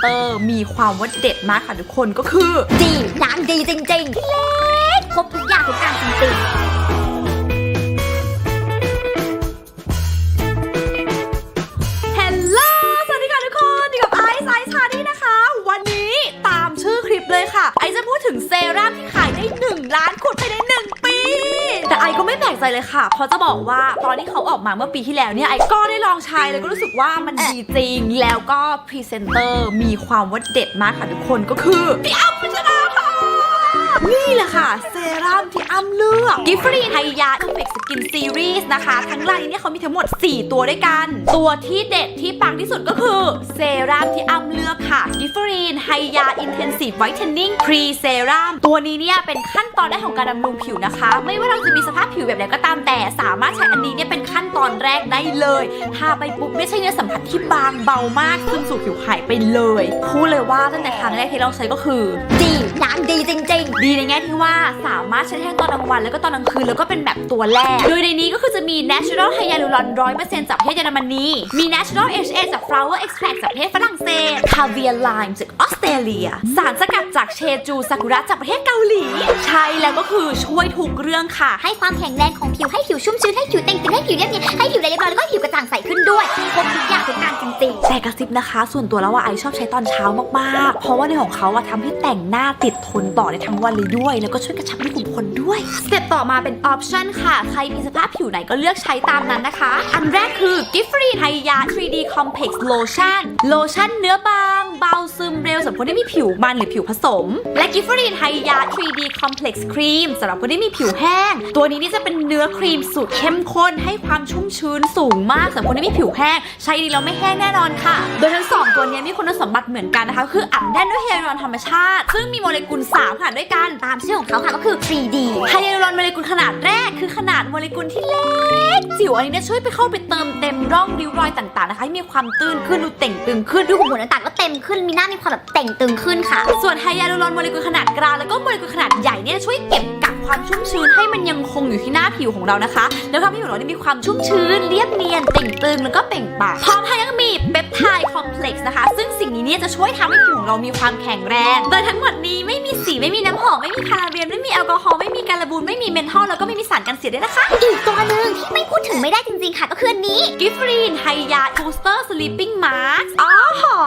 เตอร์มีความว่าเด็ดมากค่ะทุกคนก็คือ ดีนางดีจริงๆพี่เล็กครบทุกอย่างทุกการจริงๆ แต่ไอซ์ก็ไม่แปลกใจเลยค่ะ เพราะจะบอกว่าตอนที่เขาออกมาเมื่อปีที่แล้วเนี่ยไอซ์ก็ได้ลองใช้แล้วก็รู้สึกว่ามันดีจริง แล้วก็พรีเซนเตอร์มีความว่าเด็ดมากค่ะทุกคนก็คือพี่อ้ำพัชราภานี่แหละค่ะเซรั่มที่อ้ำเลือกกิฟฟรีไฮยา Perfect Skin Series นะคะ ทั้งไลน์เนี่ยเขามีทั้งหมด 4 ตัวด้วยกัน ตัวที่เด็ดที่ปังที่สุดก็คือเซรั่มที่อ้ำเลือกค่ะกิฟฟรีนไฮยา Intensive Whitening Pre Serum ตัวนี้เนี่ยเป็นขั้นตอนแรกของการบำรุงผิวนะคะ ไม่ว่าเราจะมีสภาพผิวแบบไหนก็ตามแต่สามารถใช้อันนี้เนี่ยเป็นขั้นตอนแรกได้เลยทาไปปุ๊บไม่ใช่เนื้อสัมผัสที่บางเบามากซึมสู่ผิวหายไปเลยพูดเลยว่าตั้งแต่ครั้งแรกที่เราใช้ก็คือๆดีนางดีจริงดีในแง่ที่ว่าสามารถใช้ทั้งตอนกลางวันแล้วก็ตอนกลางคืนแล้วก็เป็นแบบตัวแรก โดยในนี้ก็คือจะมี natural hyaluron 100%จากประเทศเยอรมนี มี natural HA จาก flower extract จากประเทศฝรั่งเศส caviar lime จากออสเตรเลีย สารสกัดจากเชจูซากุระจากประเทศเกาหลี ใช่แล้วก็คือช่วยทุกเรื่องค่ะ ให้ความแข็งแรงของผิวให้ผิวชุ่มชื้น นะคะ ส่วนตัวแล้วว่าไอชอบใช้ตอนเช้ามากๆ เพราะว่าในของเขาอะทำให้แต่งหน้าติดทนต่อได้ทั้งวันเลยด้วย แล้วก็ช่วยกระชับรูขุมขนด้วยสเต็ปต่อมาเป็นออปชั่นค่ะ ใครมีสภาพผิวไหนก็เลือกใช้ตามนั้นนะคะ อันแรกคือ g i f f r e e ไฮยา 3D Complex Lotion โลชั่นเนื้อบาง เบาซึมเร็วสำหรับคนที่มีผิวมันหรือผิวผสม และกิฟฟรีนไฮยา 3D Complex Cream สำหรับคนที่มีผิวแห้ง ตัวนี้นี่จะเป็นเนื้อครีมสูตรเข้มข้นให้ความชุ่มชื้นสูงมากสำหรับคนที่มีผิวแห้ง ใช้ดีแล้วไม่แห้งแน่นอนค่ะ โดยทั้งสอง ตัวนี้มีคุณสมบัติเหมือนกันนะคะ คืออัดแน่นด้วยเฮยาลูรอนธรรมชาติ ซึ่งมีโมเลกุล3ขนาดด้วยกัน ตามชื่อของเขาค่ะก็คือ 3D ไฮยาลูรอนโมเลกุลขนาดแรกคือขนาดโมเลกุลที่เล็กจิ๋วอันนี้เนี่ยช่วยไปเข้าไปเติมเต็มร่องริ้วรอยต่างๆนะคะให้มีความตื้นขึ้นดูเต่งตึงขึ้นดูขุมขนต่างๆก็เต็มขึ้นมีหน้ามีความแบบเต่งตึงขึ้นค่ะ ส่วนไฮยาลูรอนโมเลกุลขนาดกลางแล้วก็โมเลกุลขนาดใหญ่เนี่ยช่วยเก็บกักความชุ่มชื้นให้มันยังคงอยู่ที่หน้าผิวของเรานะคะ แล้วทำให้ผิวเรานี่มีความชุ่มชื้นเรียบเนียนเต่งตึงแล้วก็เปล่งปลั่งพร้อมทั้งยังมี เปปไทด์คอมเพล็กซ์นะคะ ซึ่งสิ่งนี้เนี่ยจะช่วยทำให้ผิวของเรามีความแข็งแรง โดยทั้งหมดนี้ไม่มีสีไม่มีน้ำหอมไม่มีพาราเบนไม่มีแอลกอฮอล์ไม่มีการบูนไม่มีเมนทอลแล้วก็ไม่มีสารกันเสียด้วยนะคะ อีกตัวหนึ่งที่ไม่ ดถึงไม่ได้จริงๆค่ะก็คืออันนี้ กิฟฟรีนไฮยาทูสเตอร์สลีปปิ้งมาร์อ๋อหอ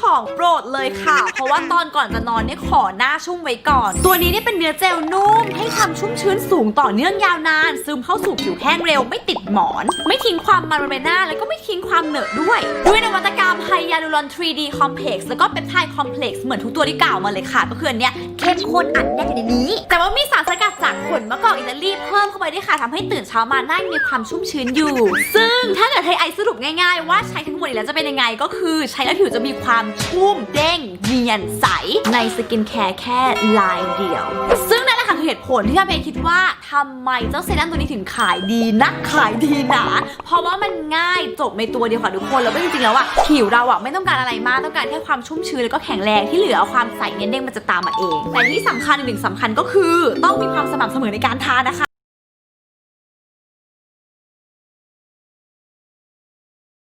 ของโปรดเลยค่ะ เพราะว่าตอนก่อนจะนอนเนี่ยขอหน้าชุ่มไว้ก่อน ตัวนี้เนี่ยเป็นเนื้อเจลนุ่ม ให้ความชุ่มชื้นสูงต่อเนื่องยาวนาน ซึมเข้าสู่ผิวแห้งเร็วไม่ติดหมอน ไม่ทิ้งความมันบนใบหน้าแล้วก็ไม่ทิ้งความเหนอะด้วย ด้วยนวัตกรรมไฮยาลูรอน 3D Complex แล้วก็เปปไทด์คอมเพล็กซ์เหมือนทุกตัวที่กล่าวมาเลยค่ะ ก็คืออันเนี้ยเข้มข้นอัดแน่นอยู่ในนี้ แต่ว่ามีสารสกัดจากผลมะกอกอิตาลีเพิ่มเข้าไปด้วยค่ะทำให้ตื่นเช้ามาหน้ายังมีความชุ่มชื้นอยู่ ซึ่งถ้าเกิดให้ไอสรุปง่ายๆ ว่าใช้ทั้งหมดแล้วจะเป็นยังไงก็คือใช้แล้วผิวจะมีความชุ่มเด้งเนียนใสในสกินแคร์แค่ลายเดียว ซึ่งนั่นแหละค่ะคือเหตุผลที่ทำให้คิดว่าทำไมเจ้าเซรั่มตัวนี้ถึงขายดีนักขายดีหนาเพราะว่ามันง่ายจบในตัวเดียวค่ะทุกคนแล้วก็จริงๆแล้วอะผิวเราอะไม่ต้องการอะไรมากต้องการแค่ความชุ่มชื้นแล้วก็แข็งแรงที่เหลือความใสเนียนเด้งมันจะตามมาเอง แต่ที่สำคัญอีกหนึ่งสำคัญก็คือ ต้องมีความสม่ำเสมอในการทานะคะ